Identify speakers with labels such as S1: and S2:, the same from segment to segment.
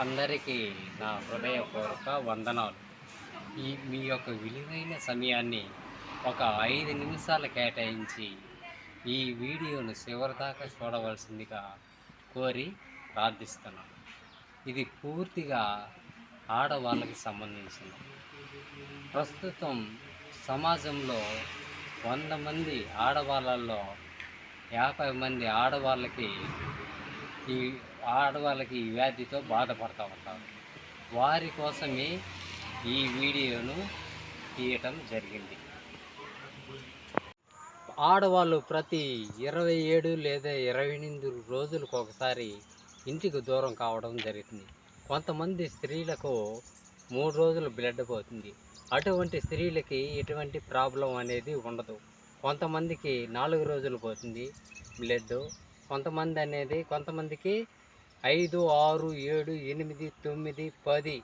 S1: అందరికీ నా హృదయపూర్వక వందనాలు. ఈ మీ యొక్క విలువైన సమయాన్ని ఒక ఐదు నిమిషాలు కేటాయించి ఈ వీడియోను చివరిదాకా చూడవలసిందిగా కోరి ప్రార్థిస్తున్నాను. ఇది పూర్తిగా ఆడవాళ్ళకి సంబంధించింది. ప్రస్తుతం సమాజంలో వంద మంది ఆడవాళ్ళల్లో యాభై మంది ఆడవాళ్ళకి ఈ ఆడవాళ్ళకి ఈ వ్యాధితో బాధపడుతూ ఉంటారు వారి కోసమే ఈ వీడియోను తీయటం జరిగింది. ఆడవాళ్ళు ప్రతి ఇరవై ఏడు లేదా ఇరవై ఎనిమిది రోజులకు ఒకసారి ఇంటికి దూరం కావడం జరుగుతుంది. కొంతమంది స్త్రీలకు మూడు రోజులు బ్లడ్ పోతుంది. అటువంటి స్త్రీలకి ఎటువంటి ప్రాబ్లం అనేది ఉండదు. కొంతమందికి నాలుగు రోజులు పోతుంది బ్లడ్ కొంతమంది అనేది కొంతమందికి ఐదు ఆరు ఏడు ఎనిమిది తొమ్మిది పది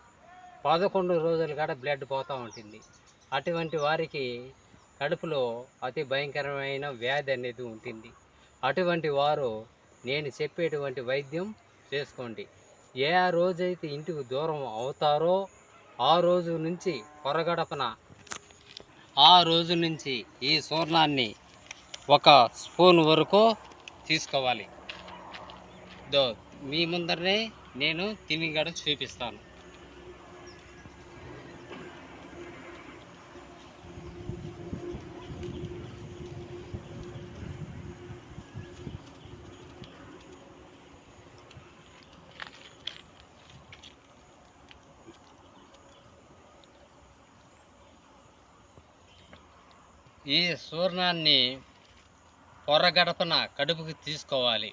S1: పదకొండు రోజులు కూడా బ్లడ్ పోతూ ఉంటుంది. అటువంటి వారికి కడుపులో అతి భయంకరమైన వ్యాధి అనేది ఉంటుంది. అటువంటి వారు నేను చెప్పేటువంటి వైద్యం చేసుకోండి. ఏ రోజైతే ఇంటికి దూరం అవుతారో ఆ రోజు నుంచి పొరగడపన ఆ రోజు నుంచి ఈ చూర్ణాన్ని ఒక స్పూన్ వరకు తీసుకోవాలి. దో మీ ముందరనే నేను తినిగడ చూపిస్తాను. ఈ సూర్ణాన్ని పొరగడపన కడుపుకి తీసుకోవాలి.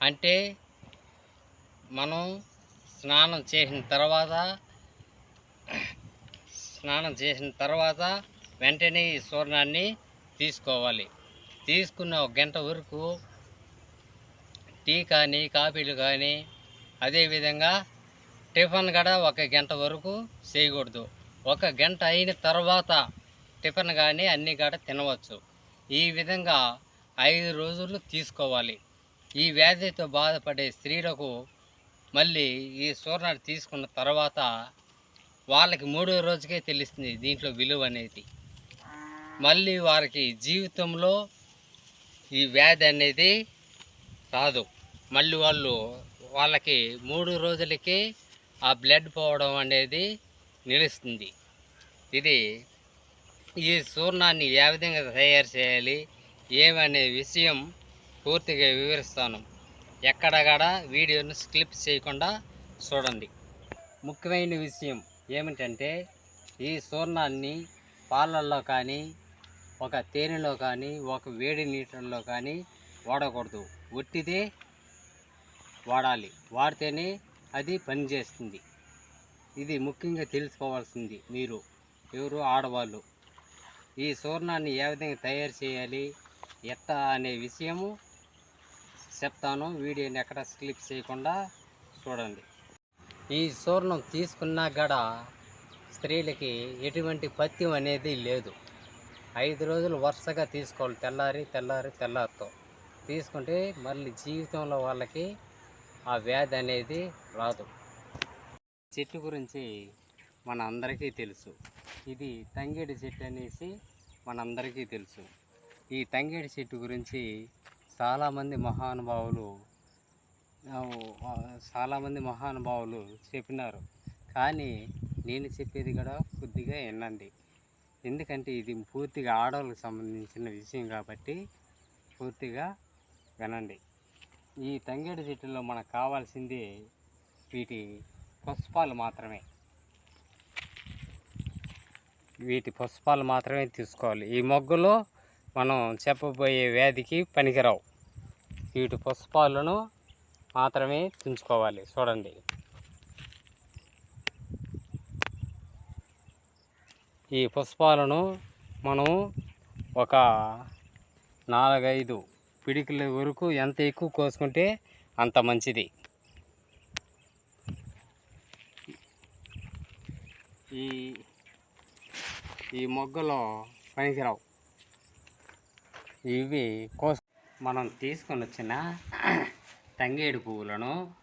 S1: అంటే మనం స్నానం చేసిన తర్వాత స్నానం చేసిన తర్వాత వెంటనే ఈ చూర్ణాన్ని తీసుకోవాలి. తీసుకున్న ఒక గంట వరకు టీ కానీ కాఫీలు కానీ అదేవిధంగా టిఫిన్ కూడా ఒక గంట వరకు చేయకూడదు. ఒక గంట అయిన తర్వాత టిఫిన్ కానీ అన్నీ కూడా తినవచ్చు. ఈ విధంగా ఐదు రోజులు తీసుకోవాలి. ఈ వ్యాధితో బాధపడే స్త్రీలకు మళ్ళీ ఈ చూర్ణాన్ని తీసుకున్న తర్వాత వాళ్ళకి మూడో రోజుకే తెలుస్తుంది దీంట్లో విలువ అనేది. మళ్ళీ వారికి జీవితంలో ఈ వ్యాధి అనేది రాదు. మళ్ళీ వాళ్ళు వాళ్ళకి మూడు రోజులకి ఆ బ్లడ్ పోవడం అనేది నిలుస్తుంది. ఇది ఈ చూర్ణాన్ని ఏ విధంగా తయారు చేయాలి? ఏమనే విషయం పూర్తిగా వివరిస్తాను. ఎక్కడగడ వీడియోను స్కిప్ చేయకుండా చూడండి. ముఖ్యమైన విషయం ఏమిటంటే ఈ చూర్ణాన్ని పాలల్లో కానీ ఒక తేనెలో కానీ ఒక వేడి నీటిలో కానీ వాడకూడదు. ఒట్టిదే వాడాలి. వాడితేనే అది పనిచేస్తుంది. ఇది ముఖ్యంగా తెలుసుకోవాల్సింది మీరు ఎవరు ఆడవాళ్ళు. ఈ చూర్ణాన్ని ఏ విధంగా తయారు చేయాలి ఎట్ట అనే విషయము చెప్తాను. వీడియోని ఎక్కడ స్లిప్ చేయకుండా చూడండి. ఈ చూర్ణం తీసుకున్నా గడ స్త్రీలకి ఎటువంటి పత్యం అనేది లేదు. ఐదు రోజులు వరుసగా తీసుకోవాలి. తెల్లారి తెల్లారి తెల్లారితో. తీసుకుంటే మళ్ళీ జీవితంలో వాళ్ళకి ఆ వ్యాధి అనేది రాదు. చెట్టు గురించి మన అందరికీ తెలుసు. ఇది తంగేడి చెట్టు అనేసి మనందరికీ తెలుసు. ఈ తంగేడి చెట్టు గురించి చాలామంది మహానుభావులు చాలామంది మహానుభావులు చెప్పినారు. కానీ నేను చెప్పేది కూడా కొద్దిగా వినండి. ఎందుకంటే ఇది పూర్తిగా ఆడవాళ్ళకి సంబంధించిన విషయం కాబట్టి పూర్తిగా వినండి. ఈ తంగేడు చెట్టులో మనకు కావాల్సింది వీటి పుష్పాలు మాత్రమే. వీటి పుష్పాలు మాత్రమే తీసుకోవాలి. ఈ మొగ్గులో మనం చెప్పబోయే వ్యాధికి పనికిరావు. వీటి పుష్పాలను మాత్రమే తుంచుకోవాలి. చూడండి. ఈ పుష్పాలను మనం ఒక నాలుగైదు పిడికిల వరకు ఎంత ఎక్కువ కోసుకుంటే అంత మంచిది. ఈ ఈ మొగ్గలో పనికిరావు. ఇవి కోసు మనం తీసుకొని వచ్చిన తంగేడు పువ్వులను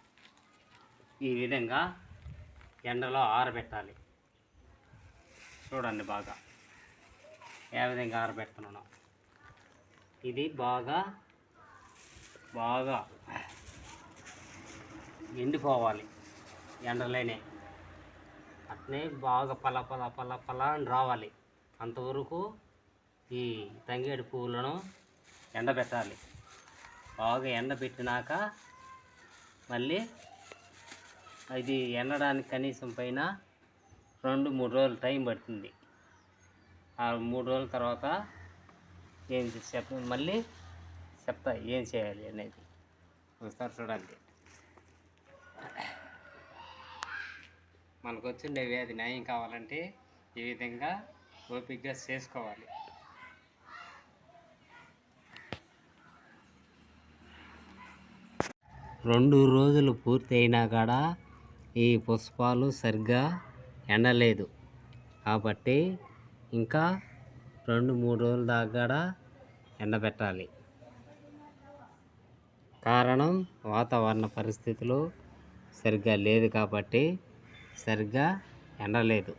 S1: ఈ విధంగా ఎండలో ఆరబెట్టాలి. చూడండి బాగా. ఏ విధంగా ఆరబెడుతున్నాను ఇది బాగా బాగా ఎండిపోవాలి ఎండలేనే. అట్నే బాగా పల పల పల పల అని రావాలి. అంతవరకు ఈ తంగేడు పువ్వులను ఎండబెట్టాలి బాగా ఎండబెట్టినాక మళ్ళీ అది ఎండడానికి కనీసం పైన రెండు మూడు రోజులు టైం పడుతుంది. ఆ మూడు రోజుల తర్వాత ఏం చెప్ మళ్ళీ చెప్తా ఏం చేయాలి అనేది. ఒకసారి చూడండి. మనకు వచ్చిండే వ్యాధి న్యాయం కావాలంటే ఈ విధంగా ఓపికగా చేసుకోవాలి. రెండు రోజులు పూర్తి అయినా కూడా ఈ పుష్పాలు సరిగ్గా ఎండలేదు. కాబట్టి ఇంకా రెండు మూడు రోజుల దాకా కూడా ఎండబెట్టాలి కారణం వాతావరణ పరిస్థితులు సరిగ్గా లేదు కాబట్టి సరిగ్గా ఎండలేదు.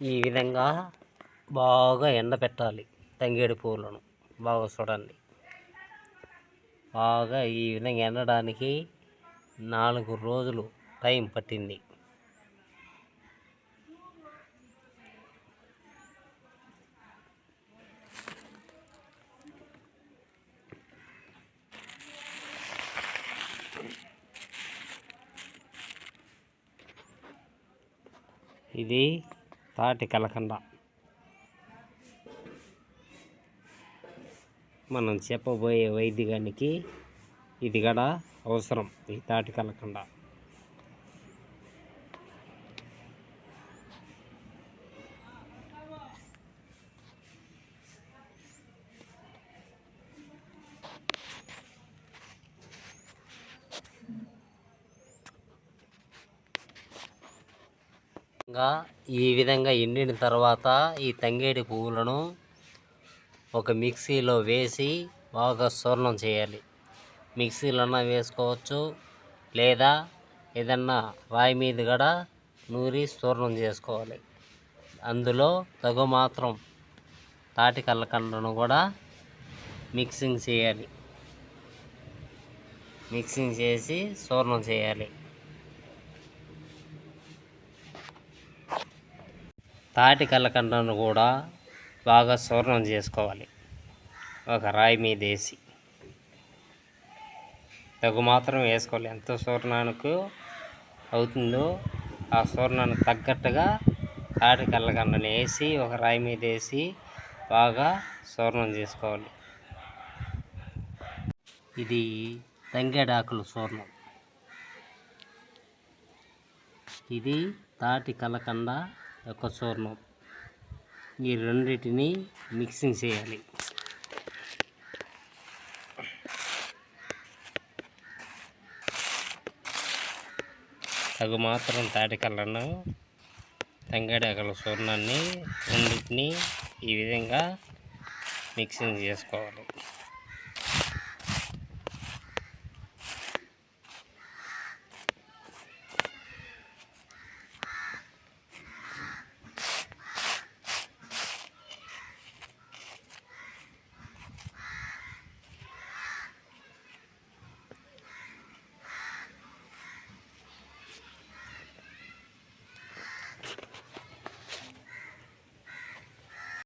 S1: ఈ విధంగా బాగా ఎండబెట్టాలి తంగేడు పువ్వులను బాగా చూడండి. బాగా ఈ విధంగా ఎండడానికి నాలుగు రోజులు టైం పట్టింది. ఇది తాటి కలకండ. మనం చెప్పబోయే వైద్యానికి ఇది కూడా అవసరం ఈ తాటి కలకండ. ఈ విధంగా ఎండిన తర్వాత ఈ తంగేడి పువ్వులను ఒక మిక్సీలో వేసి బాగా చూర్ణం చేయాలి. మిక్సీలన్నా వేసుకోవచ్చు లేదా ఏదన్నా రాయి మీద కూడా నూరి చూర్ణం చేసుకోవాలి. అందులో తగు మాత్రం తాటి కళ్ళకండను కూడా మిక్సింగ్ చేయాలి. మిక్సింగ్ చేసి చూర్ణం చేయాలి. తాటి కళ్ళకండను కూడా బాగా చూర్ణం చేసుకోవాలి. ఒక రాయి మీద వేసి. తగు మాత్రం వేసుకోవాలి. ఎంత చూర్ణానికి అవుతుందో ఆ చూర్ణానికి తగ్గట్టుగా తాటి కళ్ళకండని వేసి ఒక రాయి మీద వేసి బాగా చూర్ణం చేసుకోవాలి. ఇది తంగేడాకుల చూర్ణం ఇది తాటి కలకండ యొక్క చూర్ణం ఈ రెండింటిని మిక్సింగ్ చేయాలి. తగు మాత్రం తాటికల్లను కళ్ళను చూర్ణాన్ని రెండింటిని ఈ విధంగా మిక్సింగ్ చేసుకోవాలి.